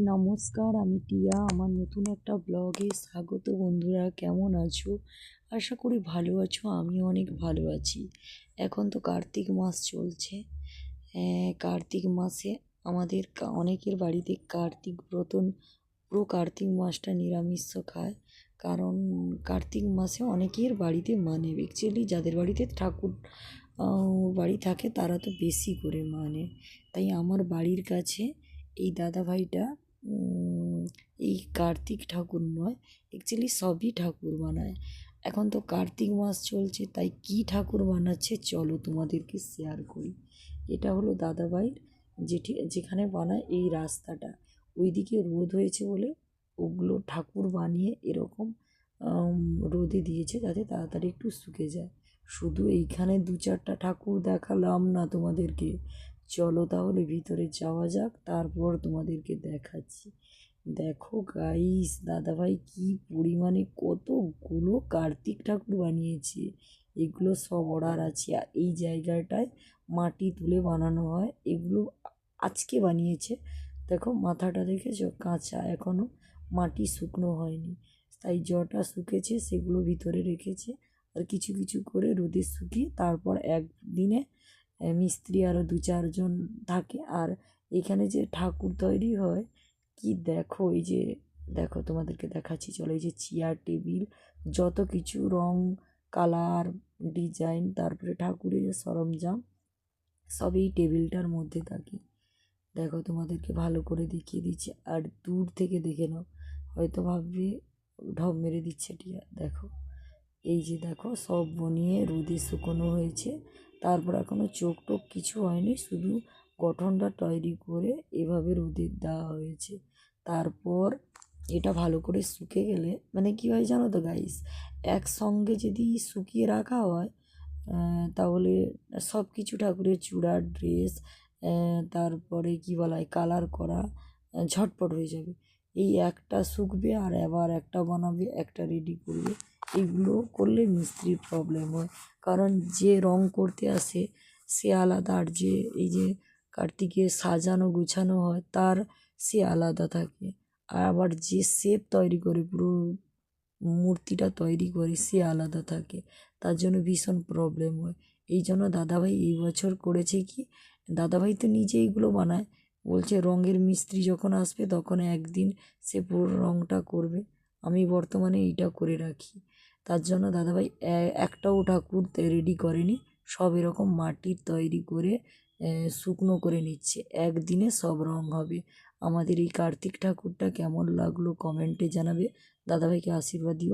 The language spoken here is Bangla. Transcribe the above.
নমস্কার, আমি টিয়া। আমার নতুন একটা ব্লগে স্বাগত বন্ধুরা, কেমন আছো? আশা করি ভালো আছো আমি অনেক ভালো আছি। এখন তো কার্তিক মাস চলছে। কার্তিক মাসে আমাদের অনেকের বাড়িতে কার্তিক ব্রত, পুরো কার্তিক মাসটা নিরামিষ খায়। কারণ কার্তিক মাসে অনেকের বাড়িতে মানে অ্যাকচুয়ালি যাদের বাড়িতে ঠাকুর বাড়ি থাকে তারা তো বেশি করে মানে। তাই আমার বাড়ির কাছে এই দাদাভাইটা এই কার্তিক ঠাকুর নয় অ্যাকচুয়ালি সবই ঠাকুর বানায়। এখন তো কার্তিক মাস চলছে, তাই কি ঠাকুর বানাচ্ছে চলো তোমাদেরকে শেয়ার করি। এটা হলো দাদাভাইয়ের যেটি যেখানে বানায় এই রাস্তাটা। ওইদিকে রোদ হয়েছে বলে ওগুলো ঠাকুর বানিয়ে এরকম রোদে দিয়েছে যাতে তাড়াতাড়ি একটু শুকে যায়। শুধু এইখানে দু চারটা ঠাকুর দেখালাম না তোমাদেরকে। চলো তাহলে ভিতরে যাওয়া যাক, তারপর তোমাদেরকে দেখাচ্ছি। দেখো গাইস দাদাভাই কি পরিমাণে কতগুলো কার্তিক ঠাকুর বানিয়েছে। এগুলো সব অর্ডার আছে আর এই জায়গাটায় মাটি তুলে বানানো হয়। এগুলো আজকে বানিয়েছে। দেখো মাথাটা দেখেছ? কাঁচা এখনও মাটি শুকনো হয়নি। তাই জটা শুকেছে, সেগুলো ভিতরে রেখেছে। আর কিছু কিছু করে রোদে শুকিয়ে তারপর একদিনে মিস্ত্রি আরও দু চারজন থাকে। আর এখানে যে ঠাকুর তৈরি হয়, কি দেখো, এই যে দেখো তোমাদেরকে দেখাচ্ছি, চলো এই যে চেয়ার টেবিল যত কিছু, রং কালার ডিজাইন তারপরে ঠাকুরের যে সরঞ্জাম, সব এই টেবিলটার মধ্যে থাকে। দেখো তোমাদেরকে ভালো করে দেখিয়ে দিচ্ছে, আর দূর থেকে দেখে নাও, হয়তো ভাববে, ঢপ মেরে দিচ্ছে টিয়া দেখো। এই যে দেখো, সব বনিয়ে রোদে শুকনো হয়েছে। তারপর এখনও চোখ টোক কিছু হয়নি, শুধু গঠনটা তৈরি করে এভাবে রোদে দেওয়া হয়েছে। তারপর এটা ভালো করে শুকে গেলে মানে কী হয় জানো তো গাইস একসঙ্গে যদি শুকিয়ে রাখা হয় তাহলে সব কিছু ঠাকুরের চূড়া ড্রেস তারপরে কী বলা হয় কালার করা ঝটপট হয়ে যাবে। এই একটা শুকবে আর আবার একটা বানাবে, একটা রেডি করবে। এগুলো করলে মিস্ত্রির প্রবলেম হয়। কারণ যে রং করতে আসে, সে আলাদা। আর যে এই যে কার্তিকে সাজানো, গুছানো হয়, তার সে আলাদা থাকে। আর আবার যে শেপ তৈরি করে, পুরো মূর্তিটা তৈরি করে, সে আলাদা থাকে। তার জন্য ভীষণ প্রবলেম হয়। এই জন্য দাদাভাই এই বছর করেছে কি, দাদাভাই তো নিজে এইগুলো বানায়। বলছে রঙের মিস্ত্রি যখন আসবে, তখন একদিন সে পুরো রঙটা করবে। আমি বর্তমানে এইটা করে রাখি। তার জন্য দাদাভাই একটাও ঠাকুর রেডি করেনি। সব এরকম মাটির তৈরি করে শুকনো করে নিচ্ছে। একদিনে সব রং হবে। আমাদের এই কার্তিক ঠাকুরটা কেমন লাগল কমেন্টে জানাবে। দাদাভাইকে আশীর্বাদ দিও।